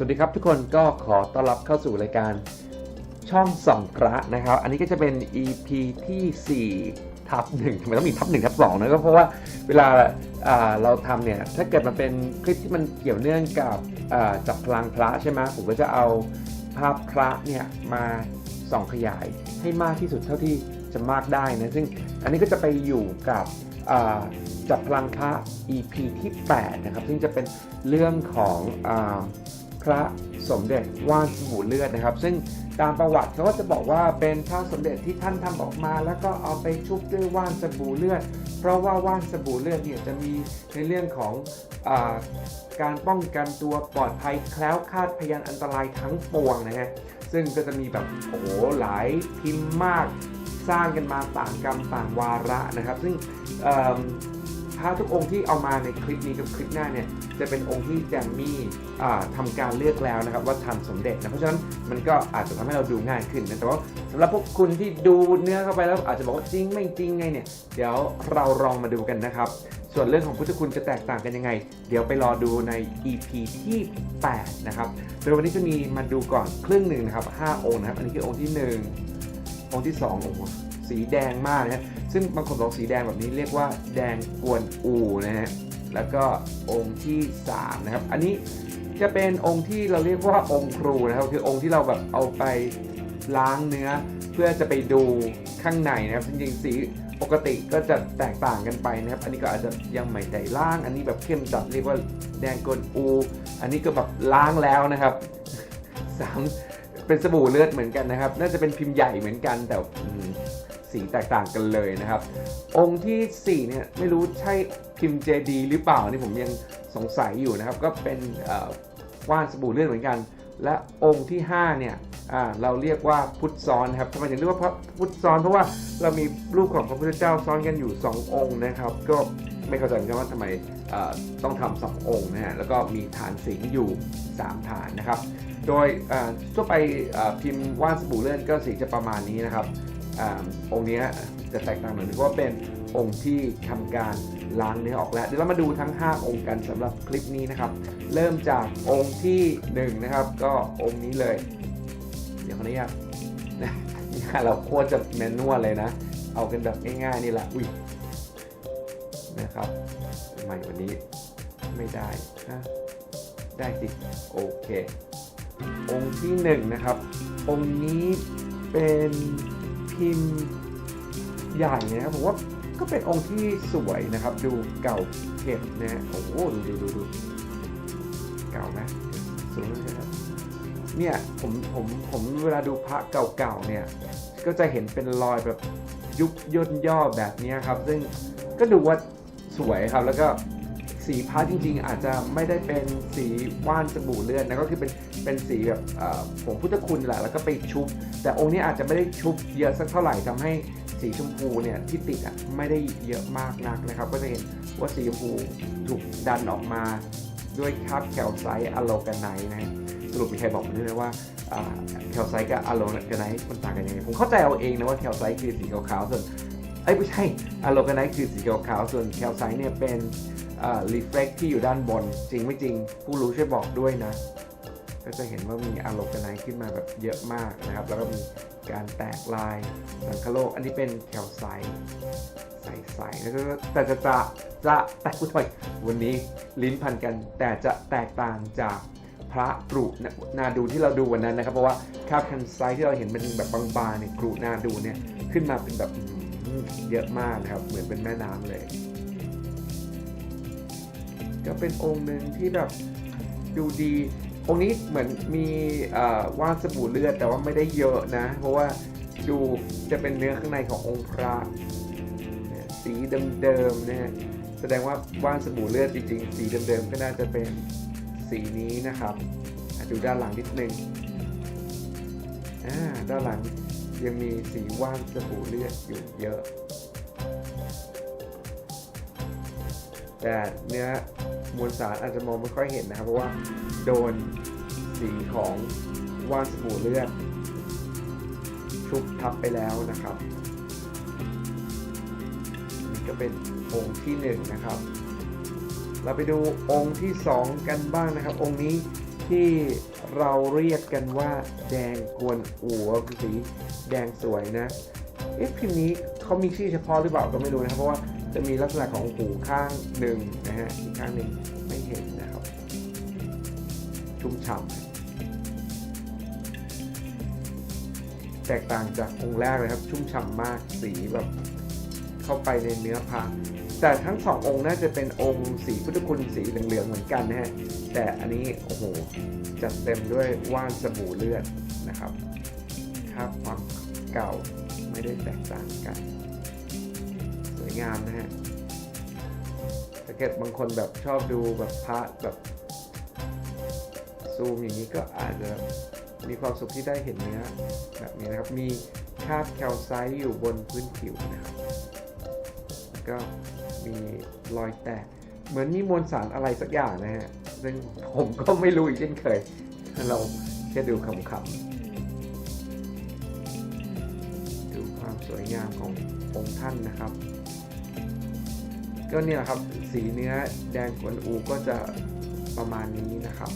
สวัสดีครับทุกคนก็ขอต้อนรับเข้าสู่รายการช่องส่องพระนะครับ อันนี้ก็จะเป็น EP ที่4ทับหนึ่งทำไมต้องมีทับหนึ่งทับสองนะก็เพราะว่าเวลาเราทำเนี่ยถ้าเกิดมันเป็นคลิปที่มันเกี่ยวเนื่องกับจับพลังพระใช่ไหมผมก็จะเอาภาพพระเนี่ยมาส่องขยายให้มากที่สุดเท่าที่จะมากได้นะซึ่งอันนี้ก็จะไปอยู่กับจับพลังพระ EP ที่ 8 นะครับ ซึ่งจะเป็นเรื่องของอ ระสมเด็จว่านสบู่เลือดนะครับ ซึ่งตามประวัติเขาก็จะบอกว่าเป็นพระสมเด็จที่ท่านทำออกมา แล้วก็เอาไปชุบด้วยว่านสบู่เลือด เพราะว่าว่านสบู่เลือดเนี่ยจะมีในเรื่องของอการป้องกันตัวปลอดภัยแคล้วคลาดพยานอันตรายทั้งปวงนะฮะซึ่งก็จะมีแบบโอ้โหหลายพิมพ์มาก สร้างกันมาต่างกรรมต่างวาระนะครับ ซึ่ง พระทุกองค์ที่เอามาในคลิปนี้กับคลิปหน้าเนี่ยจะเป็นองค์ที่แจมมี่อ่าทำการเลือกแล้วนะครับว่าทันสมเด็จนะเพราะฉะนั้นมันก็อาจจะทำให้เราดูง่ายขึ้นนะแต่ว่าสำหรับพวกคุณที่ดูเนื้อเข้าไปแล้วอาจจะบอกว่าจริงไม่จริงไงเนี่ยเดี๋ยวเราลองมาดูกันนะครับส่วนเรื่องของพุทธคุณจะแตกต่างกันยังไง เดี๋ยวไปรอดูใน EP ที่ 8 นะครับโดยวันนี้จะมีมาดูก่อนครึ่งหนึ่งนะครับ5องค์นะครับ อันนี้คือองค์ที่ 1 องค์ที่ 2 โอ้โหสีแดงมากนะฮะ ซึ่งบางคนบอกสีแดงแบบนี้เรียกว่าแดงกวนอูนะฮะแล้วก็องค์ที่3นะครับอันนี้จะเป็นองค์ที่เราเรียกว่าองค์ครูนะครับคือองค์ที่เราแบบเอาไปล้างเนื้อ เพื่อจะไปดูข้างในนะครับจริงๆสีปกติก็จะแตกต่างกันไปนะครับ อันนี้ก็อาจจะยังไม่ได้ล้าง อันนี้แบบเข้มจัดเรียกว่าแดงกวนอู อันนี้ก็แบบล้างแล้วนะครับสามเป็นสบู่เลือดเหมือนกันนะครับ น่าจะเป็นพิมพ์ใหญ่เหมือนกันแต่ สีแตกต่างกันเลยนะครับ องค์ทีสี่4เนี่ยไม่รู้ใช่พิมพ์เจดีหรือเปล่านี่ผมยังสงสัยอยู่นะครับ ก็เป็นว่านสบู่เลือดเหมือนกัน และองค์ที่5เนี่ยเราเรียกว่าพุทธซ้อนครับทำไมถึงเรียกว่าพุทธซ้อน เพราะว่าเรามีรูปของพระพุทธเจ้าซ้อนกันอยู่ 2 องค์นะครับ ก็ไม่เข้าใจเหมือนกันว่าทำไมต้องทำสององค์นะฮะแล้วก็มีฐานสิงอยู่ 3 ฐานนะครับ โดยทั่วไปพิมพ์ว่านสบู่เลื่อนก็สีจะประมาณนี้นะครับ อองค์เนี้ยจะแตกต่างหน่อยเพราะว่าเป็นองค์ที่ทำการล้างเนื้อออกแล้ว เดี๋ยวเรามาดูทั้ง 5 องค์กันสำหรับคลิปนี้นะครับ เริ่มจากองค์ที่1นะครับ ก็องค์นี้เลย เดี๋ยวขออนุญาตนะนี่เราโคตรจะแมนนวลเลยนะ เอากันแบบง่ายๆนี่แหละอุ้ยนะครับทำไมวันนี้ไม่ได้นะได้สิโอเค องค์ที่หนึ่งนะครับ องค์นี้เป็น พิมพ์ใหญ่นะครับผมว่าก็เป็นองค์ที่สวยนะครับ ดูเก่าเก็บนะฮะโอ้โหดูดูดูดูเก่าไหมสวยเลยครับเนี่ยผมผมผมเวลาดูพระเก่าๆเนี่ย ก็จะเห็นเป็นรอยแบบยุบย่นย่อแบบนี้ครับ ซึ่งก็ดูว่าสวยครับแล้วก็ สีพาร์ทจริงๆ อาจจะไม่ได้เป็นสีว่านสบู่เลือดนะก็คือเป็นเป็นสีแบบผงพุทธคุณแหละแล้วก็ไปชุบ แต่องค์นี้อาจจะไม่ได้ชุบเยอะสักเท่าไหร่ทำให้สีชมพูเนี่ยที่ติดอะไม่ได้เยอะมากนักนะครับ ก็จะเห็นว่าสีชมพูถูกดันออกมาด้วยคราบแคลไซต์อะโลกาไนท์นะสรุปมีใครบอกผมด้วยนะว่าแคลไซต์กับอะโลกาไนท์มันต่างกันยังไงผมเข้าใจเอาเองนะว่าแคลไซต์คือสีขาวๆส่วน อ้ยไม่ใช่อะโลกาไนท์คือสีขาวๆส่วนแคลไซต์เนี่ยเป็นรีเฟล็กที่อยู่ด้านบน จริงไม่จริง ผู้รู้ช่วยบอกด้วยนะ ก็จะเห็นว่ามีอะโลกาไนขึ้นมาแบบเยอะมากนะครับ แล้วก็มีการแตกลายสังคโลก อันนี้เป็นแคลไซต์ใสๆแล้วก็แต่จะจะจะแตกูถอยวันนี้ลิ้นพันกัน แต่จะแตกต่างจากพระกรุนาดูที่เราดูวันนั้นนะครับ เพราะว่าคาบแคลไซที่เราเห็นเป็นแบบบางๆเนี่ยกรุนาดูเนี่ยขึ้นมาเป็นแบบ เยอะมากนะครับ เหมือนเป็นแม่น้ำเลย ก็เป็นองค์หนึ่งที่แบบดูดี องค์นี้เหมือนมีว่านสบู่เลือดแต่ว่าไม่ได้เยอะนะ เพราะว่าดูจะเป็นเนื้อข้างในขององค์พระสีเดิมๆเนี่ยแสดงว่าว่านสบู่เลือดจริงๆ สีเดิมๆก็น่าจะเป็นสีนี้นะครับ ดูด้านหลังนิดนึงอ่าด้านหลัง ยังมีสีว่านสบู่เลือดอยู่เยอะ แต่เนื้อมวลสารอาจจะมองไม่ค่อยเห็นนะครับ เพราะว่าโดนสีของว่านสบู่เลือด ชุบทับไปแล้วนะครับนี่ก็เป็นองค์ที่หนึ่งนะครับ เราไปดูองค์ที่สองกันบ้างนะครับ องค์นี้ ที่เราเรียกกันว่าแดงกวนอู่คือสีแดงสวยนะ เอ๊ะพิมพ์นี้เขามีชื่อเฉพาะหรือเปล่าก็ไม่รู้นะครับเพราะว่าจะมีลักษณะของหูข้างหนึ่งนะฮะอีกข้างหนึ่งไม่เห็นนะครับ ชุ่มฉ่ำแตกต่างจากองค์แรกเลยครับ ชุ่มฉ่ำมากสีแบบ เข้าไปในเนื้อพระ แต่ทั้งสององค์น่าจะเป็นองค์สีพุทธคุณสีเหลืองๆเหมือนกันนะฮะ แต่อันนี้โอ้โหจัดเต็มด้วยว่านสบู่เลือดนะครับครับความเก่าไม่ได้แตกต่างกัน สวยงามนะฮะถ้าเกิดบางคนแบบชอบดูแบบพระแบบซูมอย่างนี้ก็อาจจะมีความสุขที่ได้เห็นเนื้อแบบนี้นะครับ มีคราบแคลไซต์อยู่บนพื้นผิวนะครับก็ มีรอยแตก เหมือนมีมวลสารอะไรสักอย่างนะฮะ ซึ่งผมก็ไม่รู้อีกเช่นเคย เราแค่ดูขำๆ ดูความสวยงามขององค์ท่านนะครับ ก็เนี่ยครับสีเนื้อแดงกวนอูก็จะประมาณนี้นะครับ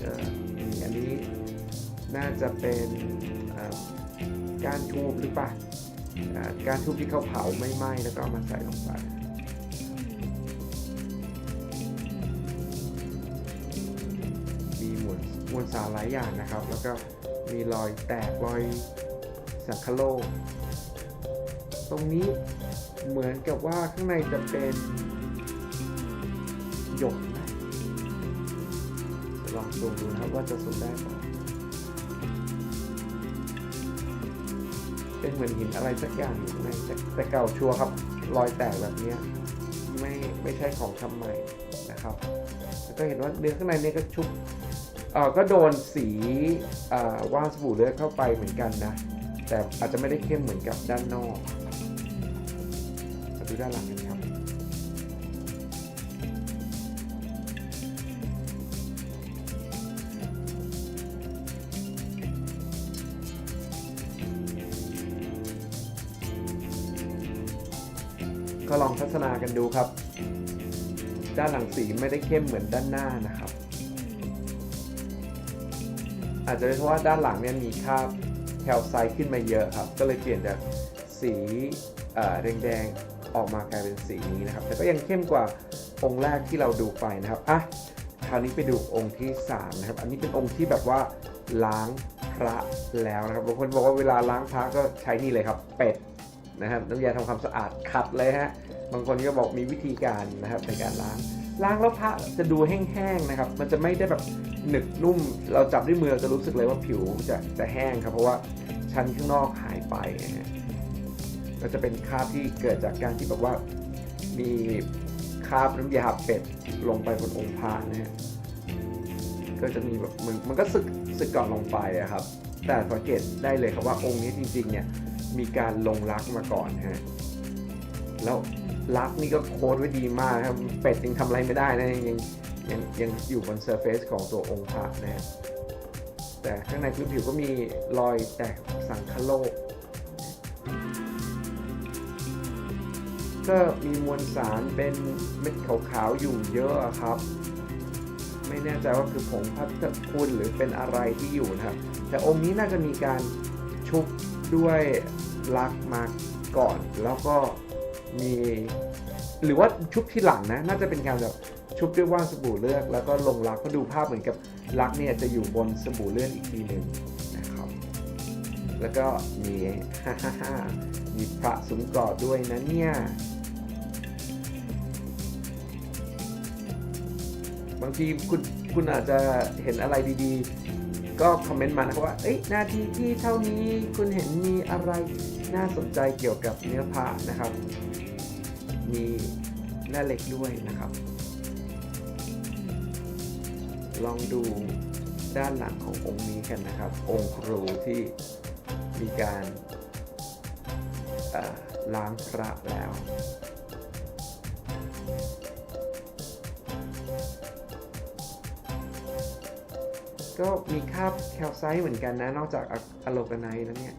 ก็มีอันนี้น่าจะเป็นการทูบหรือเปล่า การทูบที่เขาเผาไม่ไหม้แล้วก็เอามาใส่ลงไปมีมวลมวลสารหลายอย่างนะครับ แล้วก็มีรอยแตกรอยสังคโลก ตรงนี้เหมือนกับว่าข้างในจะเป็นหยกนะลองซูมดูนะครับว่าจะซูมได้ไหม เป็นเหมือนหินอะไรสักอย่างอยู่ข้างในแต่แต่เก่าชัวร์ครับ รอยแตกแบบเนี้ยไม่ไม่ใช่ของทำใหม่นะครับแล้วก็เห็นว่าเนื้อข้างในเนี่ยก็ชุบเอ่อก็โดนสีอ่าว่านสบู่เลือดเข้าไปเหมือนกันนะ แต่อาจจะไม่ได้เข้มเหมือนกับด้านนอกมาดูด้านหลังกัน ก็ลองทัศนากันดูครับ ด้านหลังสีไม่ได้เข้มเหมือนด้านหน้านะครับ อาจจะเป็นเพราะว่าด้านหลังเนี่ยมีคราบแคลไซต์ขึ้นมาเยอะครับ ก็เลยเปลี่ยนจากสีแดงๆออกมากลายเป็นสีนี้นะครับ แต่ก็ยังเข้มกว่าองค์แรกที่เราดูไปนะครับอะคราวนี้ไปดูองค์ที่สามนะครับ อันนี้เป็นองค์ที่แบบว่าล้างพระแล้วนะครับบางคนบอกว่าเวลาล้างพระก็ใช้นี่เลยครับเป็ด นะครับน้ำยาทำความสะอาดขัดเลยฮะบางคนก็บอกมีวิธีการนะครับในการล้างล้างแล้วพระจะดูแห้งๆนะครับ มันจะไม่ได้แบบหนึบนุ่ม เราจับด้วยมือเราจะรู้สึกเลยว่าผิวจะจะแห้งครับ เพราะว่าชั้นข้างนอกหายไปก็จะเป็นคราบที่เกิดจากการที่แบบว่ามีคราบน้ำยาเป็ดลงไปบนองค์พระนะฮะก็จะมีแบบมันมันก็สึกสึกก่อนลงไปอะครับ แต่สังเกตได้เลยครับว่าองค์นี้จริง ๆ เนี่ย มีการลงรักมาก่อนฮะแล้วลักนี่ก็โค้ดไว้ดีมากครับเป็ดยังทำอะไรไม่ได้นะยังยังยังอยู่บนเซอร์เฟซของตัวองค์พระนะฮะแต่ข้างในพื้นผิวก็มีรอยแตกสังคโลก ก็มีมวลสารเป็นเม็ดขาวๆอยู่เยอะครับ ไม่แน่ใจว่าคือผงพัชคุณหรือเป็นอะไรที่อยู่นะครับ แต่องค์นี้น่าจะมีการชุบด้วย ลักมาก่อน แล้วก็มี หรือว่าชุบที่หลังนะ น่าจะเป็นการแบบชุบด้วยว่านสบู่เลือดแล้วก็ลงลักก็ดูภาพเหมือนกับลักเนี่ยจะอยู่บนสบู่เลือดอีกทีหนึ่งนะครับ แล้วก็มีฮ่าฮ่ามีพระสุมกอดด้วยนะเนี่ยบางทีคุณคุณอาจจะเห็นอะไรดีๆ ก็คอมเมนต์มานะครับว่า เอ้ยหน้าที่ที่เท่านี้คุณเห็นมีอะไร น่าสนใจเกี่ยวกับเนื้อผ้านะครับ มีแม่เหล็กด้วยนะครับ ลองดูด้านหลังขององค์นี้กันนะครับ องค์ครูที่มีการล้างพระแล้วก็มีคราบแคลไซต์เหมือนกันนะ นอกจากอะโลกาไนท์แล้วเนี่ย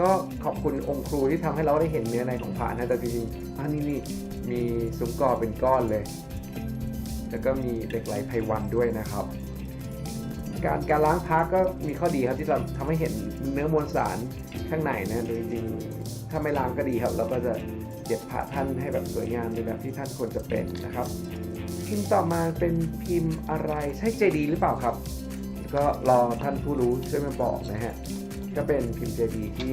ก็ขอบคุณองค์ครูที่ทำให้เราได้เห็นเนื้อในของพระนะแต่จริงๆอันนี้นี่มีซุ้มกอเป็นก้อนเลย แล้วก็มีเหล็กไหลไพวันด้วยนะครับ การการล้างพระก็มีข้อดีครับที่เราทำให้เห็นเนื้อมวลสารข้างในนะโดยจริงๆถ้าไม่ล้างก็ดีครับ เราก็จะเก็บพระท่านให้แบบสวยงามในแบบที่ท่านควรจะเป็นนะครับ พิมพ์ต่อมาเป็นพิมพ์อะไรใช่เจดีหรือเปล่าครับ ก็รอท่านผู้รู้ช่วยมาบอกนะฮะ ก็เป็นพิมพ์เจดีที่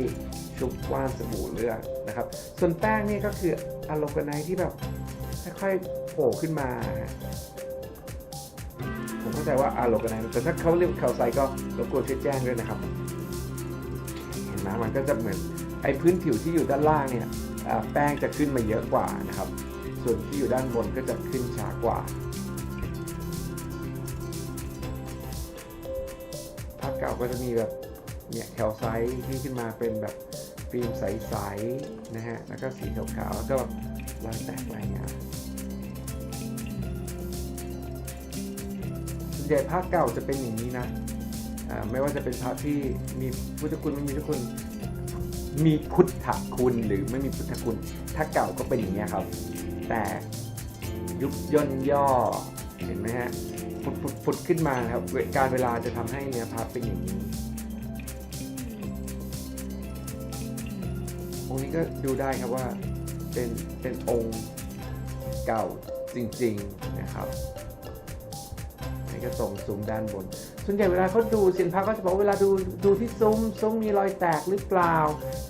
ชุบว่านสบู่เลือดนะครับ ส่วนแป้งนี่ก็คืออะโลกาไนที่แบบค่อยๆโผล่ขึ้นมา ผมเข้าใจว่าอะโลกาไนแต่ถ้าเขาเรียกเขาไซก็รบกวนช่วยแจ้งด้วยนะครับ เห็นไหมมันก็จะเหมือนไอ้พื้นผิวที่อยู่ด้านล่างเนี่ยแป้งจะขึ้นมาเยอะกว่านะครับ ส่วนที่อยู่ด้านบนก็จะขึ้นช้ากว่าภาพเก่าก็จะมีแบบ เนี่ยแคลไซต์ที่ขึ้นมาเป็นแบบฟิล์มใสๆนะฮะ แล้วก็สีขาวๆแล้วก็แบบรอยแตกลายงานส่วนใหญ่ภาพเก่าจะเป็นอย่างนี้นะอ่าไม่ว่าจะเป็นภาพที่มีพุทธคุณไม่มีพุทธคุณ มีพุทธคุณหรือไม่มีพุทธคุณ ถ้าเก่าก็เป็นอย่างนี้ยครับ แต่ยุบย่นย่อเห็นไหมฮะผุดผุดผุดขึ้นมาครับเวการเวลาจะทำให้เนื้อพับเป็นอย่างนี้ องค์นี้ก็ดูได้ครับว่าเป็นเป็นองค์เก่าจริง ๆนะครับนี่ก็ตรงซุ้มด้านบน ส่วนใหญ่เวลาเขาดูสินพระก็จะบอกเวลาดูดูที่ซุ้มซุ้มมีรอยแตกหรือเปล่า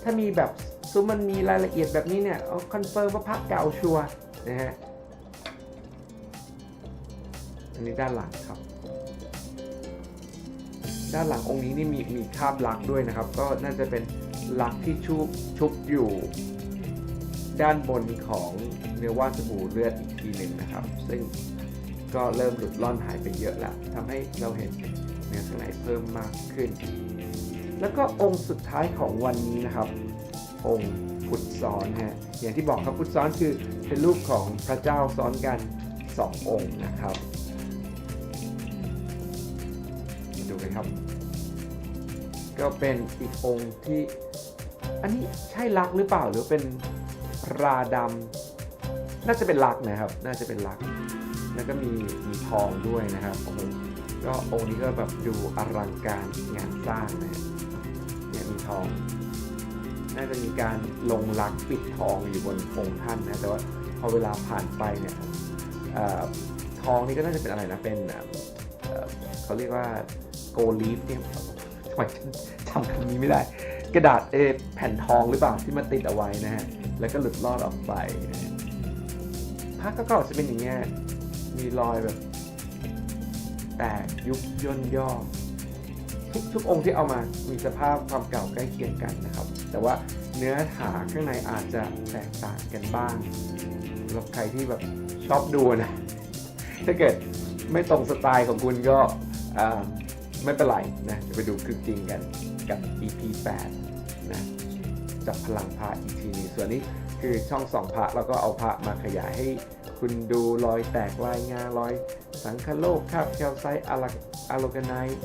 ถ้ามีแบบซุ้มมันมีรายละเอียดแบบนี้เนี่ยเอาคอนเฟิร์มว่าพระเก่าชัวร์นะฮะอันนี้ด้านหลังครับ ด้านหลังองค์นี้นี่มีมีคาบลักด้วยนะครับ ก็น่าจะเป็น ลักที่ชุบชุบอยู่ ด้านบนของเนื้อว่านสบู่เลือดอีกทีหนึ่งนะครับ ซึ่งก็เริ่มหลุดล่อนหายไปเยอะแล้วทำให้เราเห็นเนื้อข้างในเพิ่มมากขึ้น แล้วก็องค์สุดท้ายของวันนี้นะครับ องค์พุทธซ้อนฮะอย่างที่บอกครับพุทธซ้อนคือเป็นรูปของพระเจ้าซ้อนกันสององค์นะครับดูกันครับ ก็เป็นอีกองค์ที่ อันนี้ใช่ลักหรือเปล่าหรือเป็นราดำน่าจะเป็นลักนะครับ น่าจะเป็นลัก แล้วก็มีมีทองด้วยนะครับโอ้โหก็องค์นี้ก็แบบดูอลังการงานสร้างนะเนี่ยมีทอง น่าจะมีการลงลักปิดทองอยู่บนองค์ท่านนะแต่ว่าพอเวลาผ่านไปเนี่ยทองนี่ก็น่าจะเป็นอะไรนะเป็นเอ่อเอ่อเขาเรียกว่าโกลีฟเนี่ยทำไมฉันจำคำนี้ไม่ได้ กระดาษเอแผ่นทองหรือเปล่าที่มาติดเอาไว้นะฮะ แล้วก็หลุดลอดออกไปภาพเก่าๆจะเป็นอย่างเงี้ย มีรอยแบบ แตกยุบย่นย่อทุกทุกองค์ที่เอามามีสภาพความเก่าใกล้เคียงกันนะครับ แต่ว่าเนื้อหาข้างในอาจจะแตกต่างกันบ้างสำหรับใครที่แบบชอบดูนะ ถ้าเกิดไม่ตรงสไตล์ของคุณก็ไม่เป็นไรนะจะไปดูคลิปจริงกันกับ EP 8 จับพลังพระอีกทีนี้ส่วนนี้คือช่องสองพระแล้วก็เอาพระมาขยายให้คุณดูรอยแตกลายงารอยสังคโลกคาบแคลไซต์อะโลกไนท์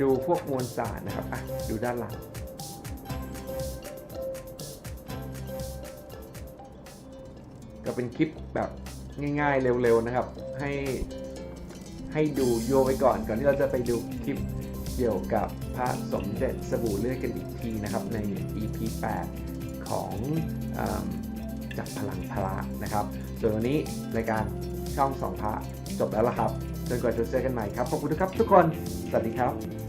ดูพวกมวลสารนะครับอะดูด้านหลังก็เป็นคลิปแบบง่ายๆเร็วๆนะครับ ให้ให้ดูโยไว้ก่อนก่อนที่เราจะไปดูคลิป เกี่ยวกับพระสมเด็จสบู่เลือดกันอีกทีนะครับ ใน EP 8 ของอจับพลังพระนะครับ ส่วนวันนี้รายการช่องสองพระจบแล้วละครับ จนกว่าจะเจอกันใหม่ครับ ขอบคุณทุกครับทุกคน สวัสดีครับ